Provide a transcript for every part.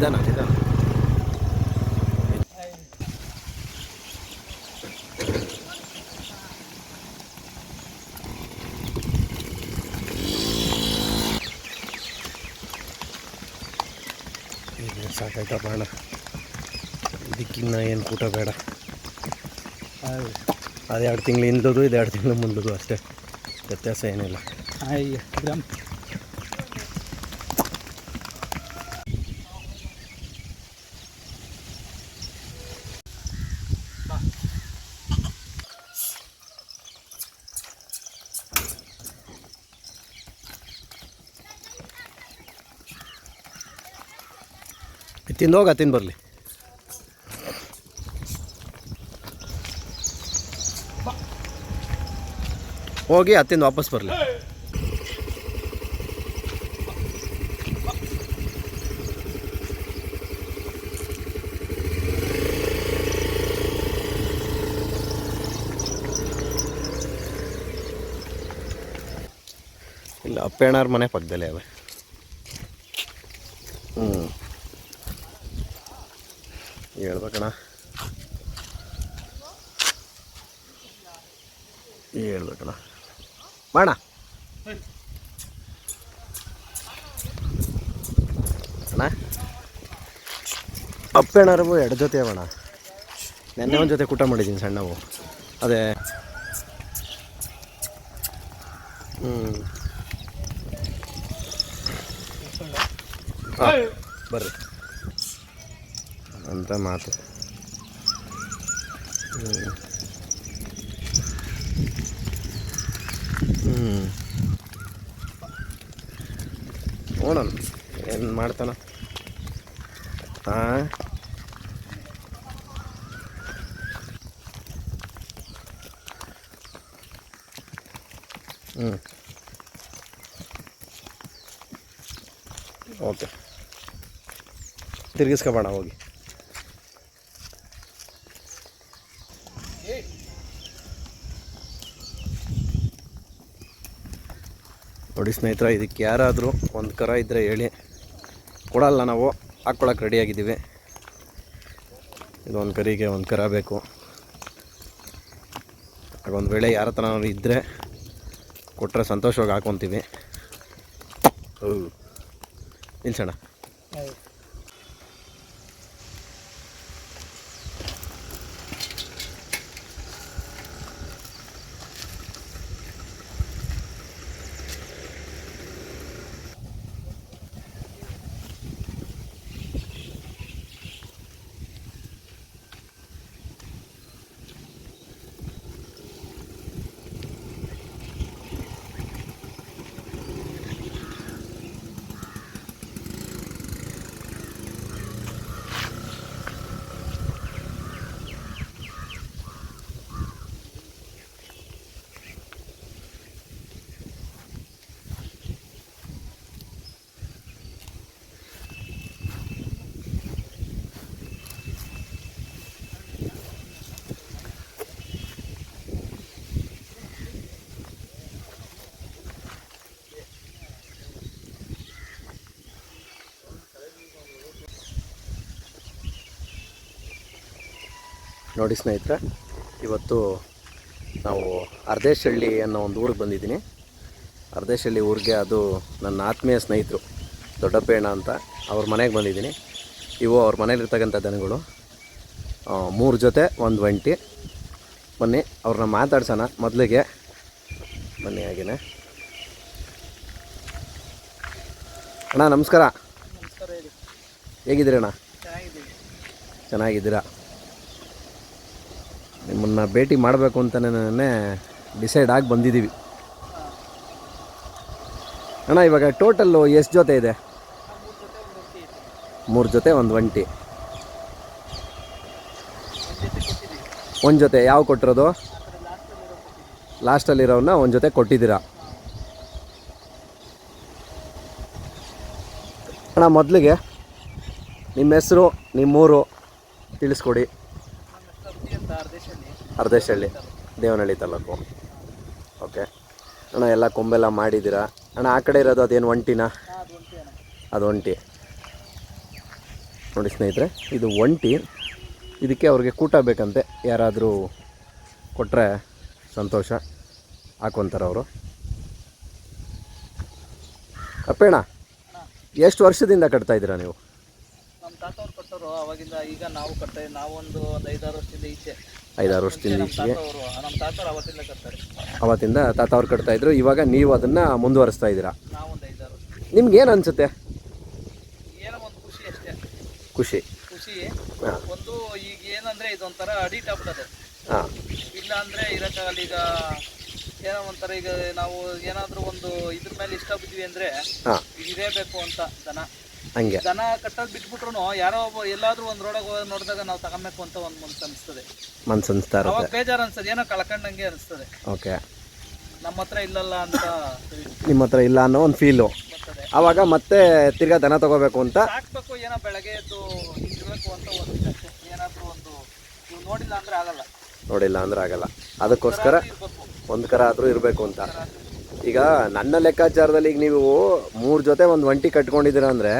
ನಿಧಾನ ನಿಧಾನ ಇದು ಬಾಣ. ಅಣ್ಣ ಇದಕ್ಕಿನ್ನ ಏನು ಕೂಟ ಬೇಡ. ಅದು ಎರಡು ತಿಂಗಳು ಹಿಂದದು ಇದು ಎರಡು ತಿಂಗಳು ಮುಂದದು ಅಷ್ಟೇ. ವ್ಯತ್ಯಾಸ ಏನಿಲ್ಲ. ತಿಂದು ಹೋಗ ತಿಂದು ಬರಲಿ ಹೋಗಿ ಹತ್ತಿಂದ ವಾಪಸ್ ಬರಲಿ ಇಲ್ಲ ಅಪ್ಪೇಣಾರ್ ಮನೆ ಪಕ್ಕದಲ್ಲೇ ಅವೆ ಹೇಳ್ಬೇಕಣ್ಣ ಹೇಳ್ಬೇಕಣ್ಣ ಬಾಣ ಅಣ್ಣ ಅಪ್ಪೇಣಾರವು ಎರಡು ಜೊತೆ ಅವಣ್ಣ ನೆನ್ನೆ ಒಂದು ಜೊತೆ ಕೂಟ ಮಾಡಿದ್ದೀನಿ ಸಣ್ಣವು. ಅದೇ. ಹ್ಞೂ ಹಾಂ, ಬರ್ರಿ. ಅಂತ ಮಾತು. ಹ್ಞೂ ನೋಡೋಣ ಏನು ಮಾಡ್ತಾನ. ಹಾಂ ಹ್ಞೂ ಓಕೆ. ತಿರ್ಗಿಸ್ಕೊಬೇಡ ಹೋಗಿ. ನೋಡಿ ಸ್ನೇಹಿತರ, ಇದಕ್ಕೆ ಯಾರಾದರೂ ಒಂದು ಕರ ಇದ್ದರೆ ಹೇಳಿ. ಕೊಡಲ್ಲ ನಾವು ಹಾಕ್ಕೊಳಕ್ಕೆ ರೆಡಿಯಾಗಿದ್ದೀವಿ ಇದೊಂದು ಕರಿಗೆ ಒಂದು ಕರ ಬೇಕು. ಒಂದು ವೇಳೆ ಯಾರ ಥರ ಇದ್ದರೆ ಕೊಟ್ಟರೆ ಸಂತೋಷವಾಗಿ ಹಾಕ್ಕೊತೀವಿ ನಿಲ್ಸೋಣ ನೋಡಿ ಸ್ನೇಹಿತರೆ ಇವತ್ತು ನಾವು ಅರ್ಧೇಶಹಳ್ಳಿ ಅನ್ನೋ ಒಂದು ಊರಿಗೆ ಬಂದಿದ್ದೀನಿ. ಅರ್ಧೇಶಳ್ಳಿ ಊರಿಗೆ ಅದು ನನ್ನ ಆತ್ಮೀಯ ಸ್ನೇಹಿತರು ದೊಡ್ಡಪ್ಪೇಣ ಅಂತ ಅವ್ರ ಮನೆಗೆ ಬಂದಿದ್ದೀನಿ. ಇವು ಅವ್ರ ಮನೇಲಿರ್ತಕ್ಕಂಥ ದನಗಳು. ಮೂರು ಜೊತೆ ಒಂದು ಒಂಟಿ. ಬನ್ನಿ ಅವ್ರನ್ನ ಮಾತಾಡ್ಸೋಣ ಮೊದಲಿಗೆ. ಬನ್ನಿ ಹಾಗೇನೆ. ಅಣ್ಣ ನಮಸ್ಕಾರ. ಹೇಗಿದ್ದೀರಣ್ಣ ಚೆನ್ನಾಗಿದ್ದೀರಾ? ನಿಮ್ಮನ್ನು ಭೇಟಿ ಮಾಡಬೇಕು ಅಂತಲೇ ಡಿಸೈಡ್ ಆಗಿ ಬಂದಿದ್ದೀವಿ. ಅಣ್ಣ, ಇವಾಗ ಟೋಟಲ್ಲು ಎಷ್ಟು ಜೊತೆ ಇದೆ? ಮೂರು ಜೊತೆ, ಒಂದು ಒಂಟಿ. ಒಂದು ಜೊತೆ ಯಾವ ಕೊಟ್ಟಿರೋದು? ಲಾಸ್ಟಲ್ಲಿರೋನ್ನ ಒಂದು ಜೊತೆ ಕೊಟ್ಟಿದ್ದೀರಾ? ಅಣ್ಣ, ಮೊದಲಿಗೆ ನಿಮ್ಮ ಹೆಸರು, ನಿಮ್ಮೂರು ತಿಳಿಸ್ಕೊಡಿ ನಮ್ಮ ಹೆಸರು ಅಬ್ದಿ ಅಂತ ಅರ್ಧೇಶಲ್ಲಿ ಅರ್ಧೇಶಹಳ್ಳಿ ದೇವನಹಳ್ಳಿ ತಾಲೂಕು. ಓಕೆ ಅಣ್ಣ, ಎಲ್ಲ ಕೊಂಬೆಲ್ಲ ಮಾಡಿದ್ದೀರಾ? ಅಣ್ಣ, ಆ ಕಡೆ ಇರೋದು ಅದೇನು ಒಂಟಿನ? ಅದು ಒಂಟಿ. ನೋಡಿ ಸ್ನೇಹಿತರೆ, ಇದು ಒಂಟಿ. ಇದಕ್ಕೆ ಅವ್ರಿಗೆ ಕೂಟ ಬೇಕಂತೆ. ಯಾರಾದರೂ ಕೊಟ್ಟರೆ ಸಂತೋಷ ಹಾಕೊತಾರೆ ಅವರು. ಅಪ್ಪೇಣ, ಎಷ್ಟು ವರ್ಷದಿಂದ ಕಟ್ತಾ ಇದ್ದೀರಾ ನೀವು? ನಮ್ಮ ತಾತ ಅವ್ರು ಕಟ್ಟೋರು ಅವಾಗಿಂದ ಈಗ ನಾವು ಕಟ್ತಾ ನಾವು ಒಂದು ಒಂದು ಐದಾರು ವರ್ಷದಿಂದ ಈಚೆ. ಐದಾರು ವರ್ಷದಿಂದ ಈಚೆಗೆ. ತಾತ ಅವರು ನಮ್ಮ ತಾತ ಅವ್ರು ಅವತ್ತಿಂದ ಕಟ್ತಾರೆ. ಅವತ್ತಿಂದ ತಾತ ಅವ್ರು ಕಟ್ತಾ ಇದ್ರು. ಇವಾಗ ನೀವು ಅದನ್ನ ಮುಂದುವರಿಸ್ತಾ ಇದ್ದೀರಾ? ನಾವು ಒಂದು ಐದಾರು ವರ್ಷ. ನಿಮ್ಗೆ ಏನು ಅನ್ಸುತ್ತೆ? ಏನೋ ಒಂದು ಖುಷಿ ಅಷ್ಟೇ. ಖುಷಿ. ಖುಷಿ. ಹಾಂ. ಒಂದು ಈಗ ಏನಂದ್ರೆ ಇದೊಂಥರ ಅಡಿಟ್ ಆಗ್ಬಿಟ್ಟದೆ. ಹಾಂ. ಇಲ್ಲ ಅಂದ್ರೆ ಇರೋಕ್ಕಾಗಲ್ಲ. ಈಗ ಏನೋ ಒಂಥರ ಈಗ ನಾವು ಏನಾದ್ರೂ ಒಂದು ಇದ್ರ ಮೇಲೆ ಇಷ್ಟ ಬಿದ್ವಿ ಅಂದ್ರೆ ಇರೇಬೇಕು ಇದೇ ಬೇಕು ಅಂತ ದನ ಹಂಗೆ. ದನ ಕಟ್ಟೋದು ಬಿಟ್ಬಿಟ್ರು ಯಾರೋ ಒಬ್ಬ ಎಲ್ಲಾದ್ರೂ ಒಂದ್ ರೋಡಾಗ ನೋಡಿದಾಗ ನಾವು ತಗೊಬೇಕು ಅಂತ ಒಂದ್ ಮನ್ಸು ಅನಿಸ್ತದೆ. ಮನ್ಸು ಅನಿಸ್ತಾ ಅವಾಗ ಇರುತ್ತೆ ಬೇಜಾರು ಅನ್ಸದೆ ಏನೋ ಕಳ್ಕೊಂಡಂಗೆ ಅನಿಸ್ತದೆ. ಓಕೆ. ನಮ್ಮ ಹತ್ರ ಇಲ್ಲಲ್ಲ ಅಂತ ನಿಮ್ಮ ಹತ್ರ ಇಲ್ಲ ಅನ್ನೋ ಒಂದು ಫೀಲು ಅವಾಗ ಆವಾಗ ಮತ್ತೆ ತಿರ್ಗಾ ದನ ತಗೋಬೇಕು ಅಂತ? ಹಾಕ್ಬೇಕು ಏನೋ ಬೆಳಗ್ಗೆ ಎದ್ದು ಇರ್ಬೇಕು ಅಂತ ಒಂದು ಏನಾದರೂ ಏನಾದ್ರೂ ಒಂದು ನೀವು ನೋಡಿಲ್ಲ ಅಂದ್ರೆ ಆಗಲ್ಲ. ನೋಡಿಲ್ಲ ಅಂದ್ರೆ ಆಗಲ್ಲ. ಅದಕ್ಕೋಸ್ಕರ ಇರ್ಬೇಕು. ಒಂದು ಕರ ಆದರೂ ಇರಬೇಕು ಅಂತ. ಈಗ ನನ್ನ ಲೆಕ್ಕಾಚಾರದಲ್ಲಿ ಈಗ ನೀವು ಮೂರು ಜೊತೆ ಒಂದು ಒಂಟಿ ಕಟ್ಕೊಂಡಿದ್ದೀರಾ ಅಂದರೆ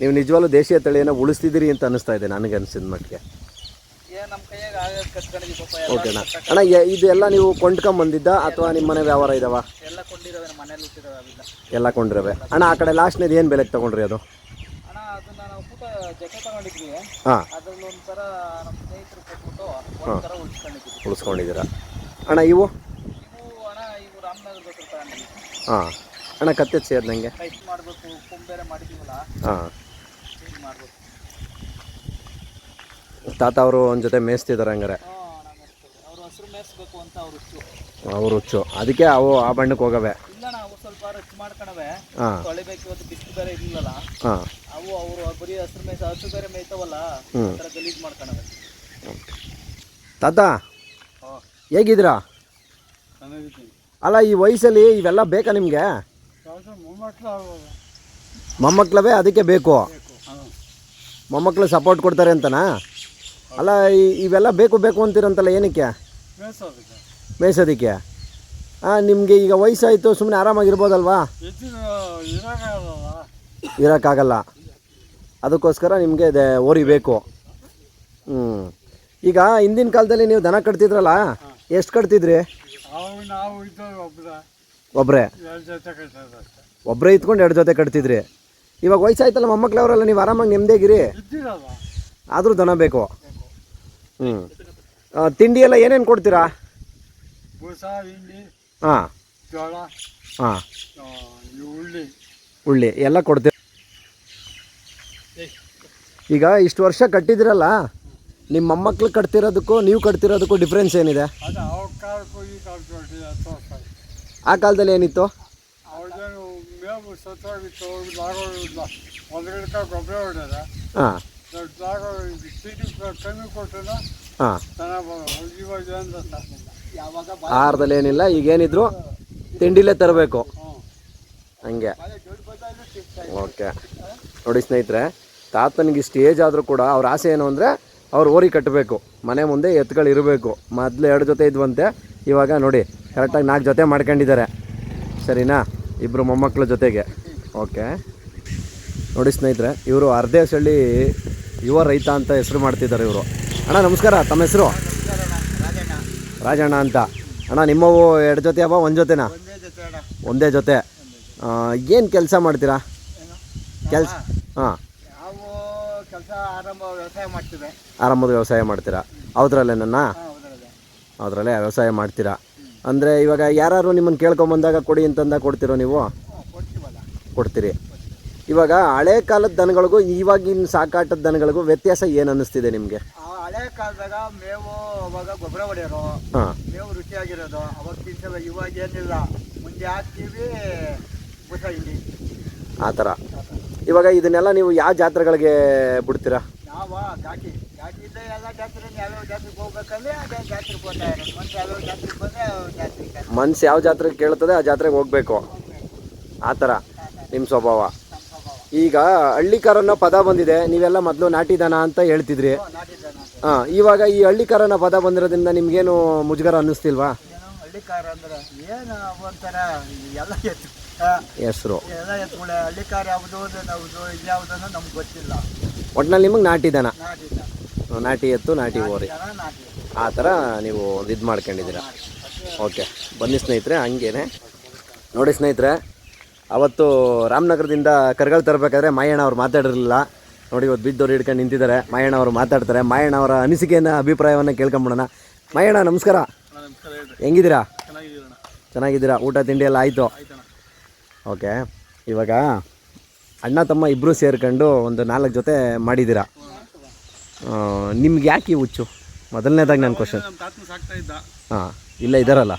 ನೀವು ನಿಜವಾಗ್ಲೂ ದೇಶೀಯ ತಳಿಯನ್ನು ಉಳಿಸ್ತಿದ್ದೀರಿ ಅಂತ ಅನಿಸ್ತಾ ಇದೆ ನನಗೆ ಅನಿಸಿದ ಮಟ್ಟಿಗೆ. ಓಕೆನಾ ಅಣ್ಣ. ಇದೆಲ್ಲ ನೀವು ಕೊಂಡ್ಕೊಂಬಂದಿದ್ದ ಅಥವಾ ನಿಮ್ಮ ಮನೆ ವ್ಯವಹಾರ ಇದಾವ? ಎಲ್ಲ ಕೊಂಡಿರೋವೆ. ಅಣ್ಣ ಆ ಕಡೆ ಲಾಸ್ಟ್ನೇದು ಏನು ಬೆಲೆಗೆ ತೊಗೊಂಡ್ರಿ ಅದು? ಹಾಂ. ಉಳಿಸ್ಕೊಂಡಿದ್ದೀರಾ ಅಣ್ಣ ಇವು ರಾಮನಗರದ ಹತ್ರ ತಗೊಂಡ್ವಿ ಹಾಂ. ಅಣ್ಣ ಕತ್ತೆ ನನಗೆ ಕೈಟ್ ಮಾಡಬೇಕು ಬೇರೆ ಮಾಡಿದ್ದೀವಲ್ಲ? ಹಾಂ. ಹಿಂಗೆ ಮಾಡಬೇಕು? ತಾತ ಅವರು ಒಂದು ಜೊತೆ ಮೇಯಿಸ್ತಿದಾರೆ ಹಂಗಾರೆ. ಅವ್ರ ಹಸಿರು ಮೇಯಿಸ್ಬೇಕು ಅಂತ ಅವ್ರು ಹುಚ್ಚು. ಅವ್ರು ಹುಚ್ಚು. ಅದಕ್ಕೆ ಅವು ಆ ಬಣ್ಣಕ್ಕೆ ಹೋಗವೆ. ಇಲ್ಲ ನಾವು ಸ್ವಲ್ಪ ರಚ್ ಮಾಡ್ಕೊಳವೆ ಹಾಂ. ತೊಳಿಬೇಕು ಇವತ್ತು ಬಿಸಿಲು ಬೇರೆ ಇರ್ಲಿಲ್ಲಲ್ಲ. ಹಾಂ. ಅವು ಅವರು ಬರೀ ಹಸಿರು ಮೇಯ್ಸ ಹಸು ಬೇರೆ ಮೇಯ್ತಾವಲ್ಲ ಹ್ಞೂ ಒಂಥರ ತಾತ ಮಾಡ್ಕೊಳವೆ ತಾತ ಹೇಗಿದ್ದೀರಾ? ಅಲ್ಲ, ಈ ವಯಸ್ಸಲ್ಲಿ ಇವೆಲ್ಲ ಬೇಕಾ ನಿಮಗೆ? ಮೊಮ್ಮಕ್ಕಳವೇ ಅದಕ್ಕೆ ಬೇಕು. ಮೊಮ್ಮಕ್ಕಳು ಸಪೋರ್ಟ್ ಕೊಡ್ತಾರೆ ಅಂತನಾ? ಅಲ್ಲ ಇವೆಲ್ಲ ಬೇಕು ಬೇಕು ಅಂತೀರಂತಲ್ಲ ಏನಕ್ಕೆ? ಮೇಯ್ಸೋದಕ್ಕೆ. ಹಾಂ ನಿಮಗೆ ಈಗ ವಯಸ್ಸಾಯಿತು ಸುಮ್ಮನೆ ಆರಾಮಾಗಿರ್ಬೋದಲ್ವಾ? ಇರೋಕ್ಕಾಗಲ್ಲ. ಅದಕ್ಕೋಸ್ಕರ ನಿಮಗೆ ಓರಿ ಬೇಕು. ಹ್ಞೂ ಈಗ ಹಿಂದಿನ ಕಾಲದಲ್ಲಿ ನೀವು ದನ ಕಟ್ತಿದ್ರಲ್ಲ, ಎಷ್ಟು ಕಟ್ತಿದ್ರಿ? ಅವಾಗ ನಾವು ಇದ್ದವ್ರು ಒಬ್ಬರ ಒಬ್ಬರೇ ಎರಡು ಜೊತೆ ಕಟ್ಟೋದಷ್ಟೇ ಒಬ್ಬರೇ ಇತ್ಕೊಂಡು ಎರಡು ಜೊತೆ ಕಟ್ತಿದ್ರಿ. ಇವಾಗ ವಯಸ್ಸಾಯ್ತಲ್ಲ ಮೊಮ್ಮಕ್ಳವರೆಲ್ಲ ನೀವು ಆರಾಮಾಗಿ ನೆಮ್ಮದಿಗಿರಿ ಇದ್ದಿರಲ್ಲ. ಆದರೂ ದನ ಬೇಕು. ಹ್ಞೂ ತಿಂಡಿ ಎಲ್ಲ ಏನೇನು ಕೊಡ್ತೀರಾ? ಬೂಸ ಹಿಂಡಿ ಹಾಂ. ಜೋಳ ಹಾಂ. ಈ ಉಳ್ಳಿ ಉಳ್ಳಿ ಎಲ್ಲ ಕೊಡ್ತೀರ? ಈಗ ಇಷ್ಟು ವರ್ಷ ಕಟ್ಟಿದಿರಲ್ಲ ನಿಮ್ಮ ಮೊಮ್ಮಕ್ಳು ಕಟ್ತಿರೋದಕ್ಕೂ ನೀವು ಕಟ್ತಿರೋದಕ್ಕೂ ಡಿಫ್ರೆನ್ಸ್ ಏನಿದೆ? ಅದು ತೋರಿಸ್ತಾರೆ ಆ ಕಾಲದಲ್ಲಿ ಏನಿತ್ತು? ಅವ್ರದ್ದೇನು ಮೇವು ಸತ್ತೋಗಿತ್ತು ಲಾಗೋದಿಲ್ಲ ಒಂದು ಗಿಡಕ್ಕೆ ಗೊಬ್ಬರ ಹೊಡೆದ ಹಾಂ. ಲಾಗೋ ಚೀಟಿ ಕಮ್ಮಿ ಕೊಟ್ಟರೆ ಹಾಂ. ಚೆನ್ನಾಗಿ ಇವಾಗ ಏನು ಯಾವಾಗ ಆಹಾರದಲ್ಲಿ ಏನಿಲ್ಲ ಈಗೇನಿದ್ರು ತಿಂಡಿಲೇ ತರಬೇಕು. ಹಂಗೆ. ಓಕೆ. ನೋಡಿ ಸ್ನೇಹಿತರೆ ತಾತನಿಗೆ ಇಷ್ಟು ಏಜ್ ಆದರೂ ಕೂಡ ಅವ್ರ ಆಸೆ ಏನು ಅಂದರೆ ಅವ್ರು ಓರಿ ಕಟ್ಟಬೇಕು. ಮನೆ ಮುಂದೆ ಎತ್ತುಗಳು ಇರಬೇಕು. ಮೊದಲು ಎರಡು ಜೊತೆ ಇದ್ವಂತೆ, ಇವಾಗ ನೋಡಿ ಕರೆಕ್ಟಾಗಿ ನಾಲ್ಕು ಜೊತೆ ಮಾಡ್ಕೊಂಡಿದ್ದಾರೆ. ಸರಿನಾ? ಇಬ್ಬರು ಮೊಮ್ಮಕ್ಕಳ ಜೊತೆಗೆ. ಓಕೆ. ನೋಡಿ ಸ್ನೇಹಿತರೆ, ಇವರು ಅರ್ಧೇಶಳ್ಳಿ ಯುವ ರೈತ ಅಂತ ಹೆಸರು ಮಾಡ್ತಿದ್ದಾರೆ ಇವರು. ಅಣ್ಣ, ನಮಸ್ಕಾರ. ತಮ್ಮ ಹೆಸರು? ರಾಜಣ್ಣ ಅಂತ. ಅಣ್ಣ, ನಿಮ್ಮವು ಎರಡು ಜೊತೆ ಅವ, ಒಂದು ಜೊತೆನಾ? ಒಂದೇ ಜೊತೆ. ಏನು ಕೆಲಸ ಮಾಡ್ತೀರಾ? ಕೆಲ್ಸ ಹಾಂ. ಆರಂಭ ವ್ಯವಸಾಯ ಮಾಡ್ತೀವಿ ಆರಂಭದ ವ್ಯವಸಾಯ ಮಾಡ್ತೀರಾ? ಅವದ್ರಲ್ಲೇ ನನ್ನ? ಹೌದ್ರಲ್ಲ ಅದರಲ್ಲೇ. ವ್ಯವಸಾಯ ಮಾಡ್ತೀರಾ? ಅಂದರೆ ಇವಾಗ ಯಾರು ನಿಮ್ಮನ್ನು ಕೇಳ್ಕೊಂಬಂದಾಗ ಕೊಡಿ ಅಂತಂದ ಕೊಡ್ತೀರೋ ನೀವು? ಕೊಡ್ತೀರಿ. ಇವಾಗ ಹಳೆ ಕಾಲದ ದನಗಳಿಗೂ ಇವಾಗಿನ ಸಾಕಾಟದ ದನಗಳಿಗೂ ವ್ಯತ್ಯಾಸ ಏನು ಅನ್ನಿಸ್ತಿದೆ ನಿಮಗೆ? ಹಳೆ ಕಾಲದಾಗ ಮೇವು ಅವಾಗ ಗೊಬ್ಬರ ಹೊಡೆಯೋರು ಮೇವು ರುಚಿಯಾಗಿರೋದು ಅವಾಗ ಇವಾಗ ಏನಿಲ್ಲ ಮುಂದೆ ಹಾಕ್ತೀವಿ ಬೂಸ ಹಿಂಡಿ ಆ ಥರ. ಇವಾಗ ಇದನ್ನೆಲ್ಲ ನೀವು ಯಾವ ಜಾತ್ರೆಗಳಿಗೆ ಬಿಡ್ತೀರಾ? ನಾವು ಘಾಟಿ ಘಾಟಿಯಿಂದ ಎಲ್ಲ ಜಾತ್ರೆ ಯಾವ್ಯಾವ ಜಾತ್ರೆಗೆ ಹೋಗ್ಬೇಕಂದ್ರೆ ಅದೇ ಜಾತ್ರೆಗೆ ಹೋಗ್ತಾ ಇರೋದು. ಮತ್ತೆ ಯಾವ್ಯಾವ ಜಾತ್ರೆಗೆ ಬಂದರೆ ಜಾತ್ರೆಗೆ ಮನ್ಸು ಯಾವ ಜಾತ್ರೆಗೆ ಕೇಳ್ತದೆ ಆ ಜಾತ್ರೆಗೆ ಹೋಗ್ಬೇಕು. ಆ ಥರ ನಿಮ್ಮ ಸ್ವಭಾವ. ಈಗ ಹಳ್ಳಿಕಾರನ ಪದ ಬಂದಿದೆ ನೀವೆಲ್ಲ ಮೊದಲು ನಾಟಿದಾನ ಅಂತ ಹೇಳ್ತಿದ್ರಿ. ಹಾಂ ಇವಾಗ ಈ ಹಳ್ಳಿಕಾರನ ಪದ ಬಂದಿರೋದ್ರಿಂದ ನಿಮ್ಗೇನು ಮುಜುಗರ ಅನ್ನಿಸ್ತಿಲ್ವಾ? ಹಳ್ಳಿಕಾರ ಅಂದ್ರೆ ಏನು ಒಂಥರ ಎಲ್ಲ ಎತ್ತು ಹೆಸರು. ಎಲ್ಲ ಎತ್ಕೊಳ್ಳೆ ಹಳ್ಳಿಕಾರ ಯಾವುದು ಯಾವುದು ಇದು ಯಾವುದನ್ನು ನಮ್ಗೆ ಗೊತ್ತಿಲ್ಲ. ಒಟ್ನಲ್ಲಿ ನಿಮಗೆ ನಾಟಿ ದನ. ನಾಟಿ ಎತ್ತು ನಾಟಿ ಓರಿ ನಾಟಿ ಆ ಥರ ನೀವು ಒಂದು ಇದು ಮಾಡ್ಕೊಂಡಿದ್ದೀರಾ. ಓಕೆ ಬನ್ನಿ ಸ್ನೇಹಿತರೆ ಹಂಗೇನೆ. ನೋಡಿ ಸ್ನೇಹಿತರೆ ಅವತ್ತು ರಾಮನಗರದಿಂದ ಕರ್ಗಳು ತರಬೇಕಾದ್ರೆ ಮಾಯಣ್ಣ ಅವ್ರು ಮಾತಾಡಿರಲಿಲ್ಲ. ನೋಡಿ ಇವತ್ತು ಬಿದ್ದವ್ರು ಹಿಡ್ಕೊಂಡು ನಿಂತಿದ್ದಾರೆ. ಮಾಯಣ್ಣ ಅವರು ಮಾತಾಡ್ತಾರೆ. ಮಾಯಣ್ಣ ಅವರ ಅನಿಸಿಕೆಯನ್ನು ಅಭಿಪ್ರಾಯವನ್ನು ಕೇಳ್ಕೊಂಬಿಡೋಣ. ಮಾಯಣ್ಣ ನಮಸ್ಕಾರ. ಹೆಂಗಿದ್ದೀರಾ? ಚೆನ್ನಾಗಿದ್ದೀರಾ? ಊಟ ತಿಂಡಿ ಎಲ್ಲ ಆಯಿತು? ಓಕೆ. ಇವಾಗ ಅಣ್ಣ ತಮ್ಮ ಇಬ್ಬರು ಸೇರ್ಕೊಂಡು ಒಂದು ನಾಲ್ಕು ಜೊತೆ ಮಾಡಿದ್ದೀರಾ? ನಿಮ್ಗೆ ಯಾಕೆ ಈ ಹುಚ್ಚು? ಮೊದಲನೇದಾಗಿ ನನ್ನ ಕ್ವಶನ್ ಹಾಂ ಇಲ್ಲ ಇದ್ದಾರಲ್ಲ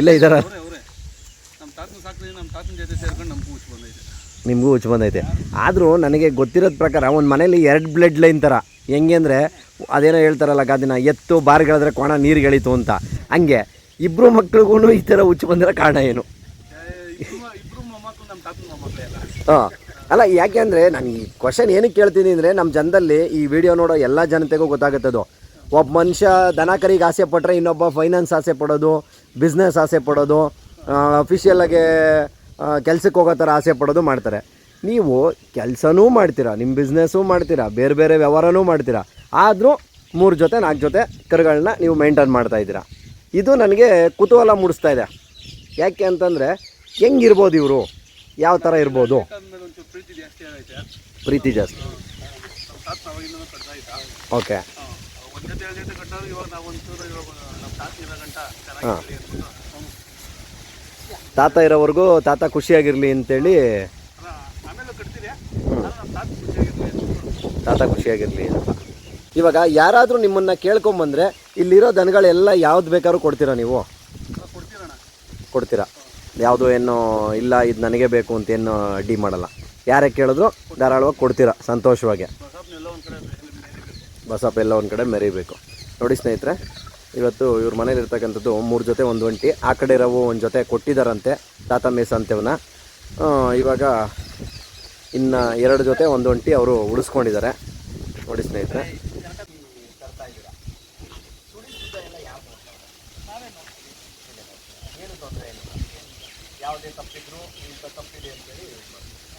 ಇಲ್ಲ ಇದ್ದಾರ ನಮ್ಗೆ ಹುಚ್ಚು ಬಂದೈತೆ. ಆದರೂ ನನಗೆ ಗೊತ್ತಿರೋದ ಪ್ರಕಾರ ಒಂದು ಮನೇಲಿ ಎರಡು ಬ್ಲಡ್ ಲೈನ್ ಥರ ಹೆಂಗೆ ಅಂದರೆ ಅದೇನೋ ಹೇಳ್ತಾರಲ್ಲ ಗಾದಿನ ಎತ್ತು ಬಾರ್ಗಳಿದ್ರೆ ಕೋಣ ನೀರುಗಳಿತು ಅಂತ. ಹಂಗೆ ಇಬ್ಬರು ಮಕ್ಳಿಗೂ ಈ ಥರ ಹುಚ್ಚು ಬಂದಿರೋ ಕಾರಣ ಏನು ಇಬ್ರು ಇಬ್ರು ಮೊಮ್ಮಕ್ಕಳು ನಮ್ಮ ತಾತನ ಮೊಮ್ಮಕ್ಕಳೇ ಅಲ್ಲ ಅಲ್ಲ, ಯಾಕೆ ಅಂದರೆ ನಾನು ಈ ಕ್ವಶನ್ ಏನಕ್ಕೆ ಕೇಳ್ತೀನಿ ಅಂದರೆ ನಮ್ಮ ಜನದಲ್ಲಿ ಈ ವಿಡಿಯೋ ನೋಡೋ ಎಲ್ಲ ಜನತೆಗೂ ಗೊತ್ತಾಗುತ್ತದು. ಒಬ್ಬ ಮನುಷ್ಯ ದನ ಕರಿಗೆ ಆಸೆ ಪಟ್ಟರೆ ಇನ್ನೊಬ್ಬ ಫೈನಾನ್ಸ್ ಆಸೆ ಪಡೋದು ಬಿಸ್ನೆಸ್ ಆಸೆ ಪಡೋದು ಅಫಿಷಿಯಲಾಗೆ ಕೆಲ್ಸಕ್ಕೆ ಹೋಗೋ ಥರ ಆಸೆ ಪಡೋದು ಮಾಡ್ತಾರೆ. ನೀವು ಕೆಲಸನೂ ಮಾಡ್ತೀರಾ ನಿಮ್ಮ ಬಿಸ್ನೆಸ್ಸು ಮಾಡ್ತೀರಾ, ಬೇರೆ ಬೇರೆ ವ್ಯವಹಾರನೂ ಮಾಡ್ತೀರಾ, ಆದರೂ ಮೂರು ಜೊತೆ, ನಾಲ್ಕು ಜೊತೆ ಕರುಗಳನ್ನ ನೀವು ಮೇಂಟೈನ್ ಮಾಡ್ತಾ ಇದ್ದೀರಾ. ಇದು ನನಗೆ ಕುತೂಹಲ ಮೂಡಿಸ್ತಾ ಇದೆ. ಯಾಕೆ ಅಂತಂದರೆ, ಹೆಂಗಿರ್ಬೋದು ಇವರು? ಯಾವ ಥರ ಇರ್ಬೋದು? ಪ್ರೀತಿ ಜಾಸ್ತಿ. ಓಕೆ. ಹಾಂ. ತಾತ ಇರೋವರೆಗೂ ತಾತ ಖುಷಿಯಾಗಿರಲಿ ಅಂತೇಳಿ. ತಾತ ಖುಷಿಯಾಗಿರ್ಲಿ ಇವಾಗ ಯಾರಾದರೂ ನಿಮ್ಮನ್ನು ಕೇಳ್ಕೊಂಬಂದ್ರೆ ಇಲ್ಲಿರೋ ದನಗಳೆಲ್ಲ ಯಾವ್ದು ಬೇಕಾದ್ರೂ ಕೊಡ್ತೀರಾ ನೀವು? ಕೊಡ್ತೀರಾ. ಯಾವುದು ಏನು ಇಲ್ಲ, ಇದು ನನಗೆ ಬೇಕು ಅಂತ ಏನು ಅಡ್ಡಿ ಮಾಡಲ್ಲ. ಯಾರೇ ಕೇಳಿದ್ರು ಧಾರಾಳವಾಗಿ ಕೊಡ್ತೀರಾ, ಸಂತೋಷವಾಗಿ. ಬಸಪ್ಪ ಎಲ್ಲ ಒಂದು ಕಡೆ ಮೆರಿಬೇಕು. ನೋಡಿ ಸ್ನೇಹಿತರೆ, ಇವತ್ತು ಇವ್ರ ಮನೇಲಿ ಇರ್ತಕ್ಕಂಥದ್ದು ಮೂರು ಜೊತೆ ಒಂದು ಒಂಟಿ. ಆ ಕಡೆ ಇರೋವು ಒಂದು ಜೊತೆ ಕೊಟ್ಟಿದ್ದಾರಂತೆ ತಾತ ಮೇಸ ಅಂತೇವನ್ನ ಇವಾಗ ಇನ್ನು ಎರಡು ಜೊತೆ ಒಂದು ಒಂಟಿ ಅವರು ಉಳಿಸ್ಕೊಂಡಿದ್ದಾರೆ. ನೋಡಿ ಸ್ನೇಹಿತರೆ. ತಪ್ಪಿದೆ ಅಂತೇಳಿ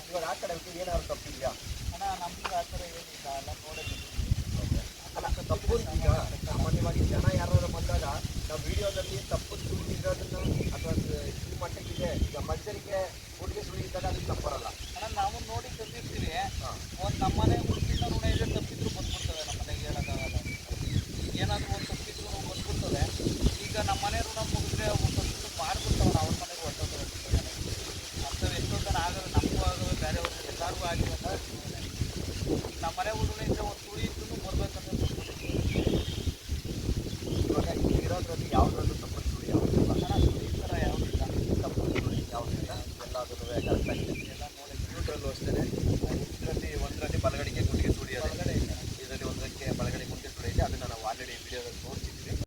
ಇವಾಗ ಆ ಕಡೆ ಏನಾದ್ರು ತಪ್ಪಿದೆಯಾ ಅಣ್ಣ ನಮ್ಗೆ ಆ ಥರ ಏನಿಲ್ಲ ಎಲ್ಲ ನೋಡೇ ಅಲ್ಲ ತಪ್ಪು ಈಗ ಸಾಮಾನ್ಯವಾಗಿ ಜನ ಯಾರು ಬಂದಾಗ ನಾವು ವಿಡಿಯೋದಲ್ಲಿ ತಪ್ಪು ಸುಳಿದಿರೋದನ್ನ ಅಥವಾ ಈ ಈಗ ಮಜ್ಜರಿಗೆ ಹುಡುಗಿ ಸುಳಿದಾಗ ಅದು ತಪ್ಪರಲ್ಲ ಅಣ್ಣ ನಾವು ನೋಡಿ ತಂದಿರ್ತೀವಿ ಒಂದು ನಮ್ಮನೆ